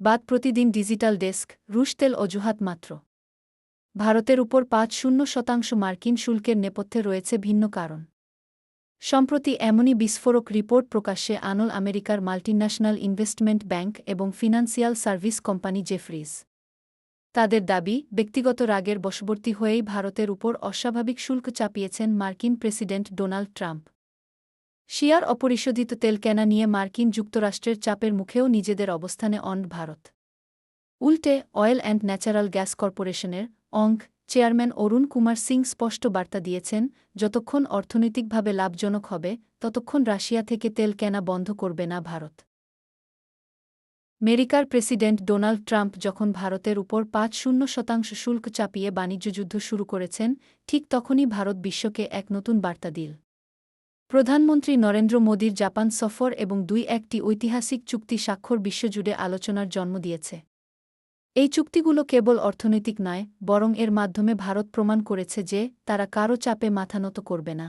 বাদ প্রতিদিন digital desk, রুশ তেল অজুহাত মাত্র। ভারতের উপর পাঁচ শূন্য শতাংশ মার্কিন শুল্কের নেপথ্যে রয়েছে ভিন্ন কারণ। সম্প্রতি এমনই বিস্ফোরক রিপোর্ট প্রকাশ্যে আনল আমেরিকার মাল্টিন্যাশনাল ইনভেস্টমেন্ট ব্যাংক এবং ফিনান্সিয়াল সার্ভিস কোম্পানি জেফ্রিজ। তাদের দাবি, ব্যক্তিগত রাগের বশবর্তী হয়েই ভারতের উপর অস্বাভাবিক শুল্ক চাপিয়েছেন মার্কিন প্রেসিডেন্ট ডোনাল্ড ট্রাম্প। শিয়ার অপরিশোধিত তেল কেনা নিয়ে মার্কিন যুক্তরাষ্ট্রের চাপের মুখেও নিজেদের অবস্থানে অন ভারত। উল্টে, অয়েল অ্যান্ড ন্যাচারাল গ্যাস কর্পোরেশনের অঙ্ক চেয়ারম্যান অরুণ কুমার সিং স্পষ্ট বার্তা দিয়েছেন, যতক্ষণ অর্থনৈতিকভাবে লাভজনক হবে, ততক্ষণ রাশিয়া থেকে তেল কেনা বন্ধ করবে না ভারত। আমেরিকার প্রেসিডেন্ট ডোনাল্ড ট্রাম্প যখন ভারতের উপর পাঁচ শূন্য শতাংশ শুল্ক চাপিয়ে বাণিজ্যযুদ্ধ শুরু করেছেন, ঠিক তখনই ভারত বিশ্বকে এক নতুন বার্তা দিল। প্রধানমন্ত্রী নরেন্দ্র মোদীর জাপান সফর এবং দুই একটি ঐতিহাসিক চুক্তি স্বাক্ষর বিশ্বজুড়ে আলোচনার জন্ম দিয়েছে। এই চুক্তিগুলো কেবল অর্থনৈতিক নয়, বরং এর মাধ্যমে ভারত প্রমাণ করেছে যে তারা কারও চাপে মাথা নত করবে না।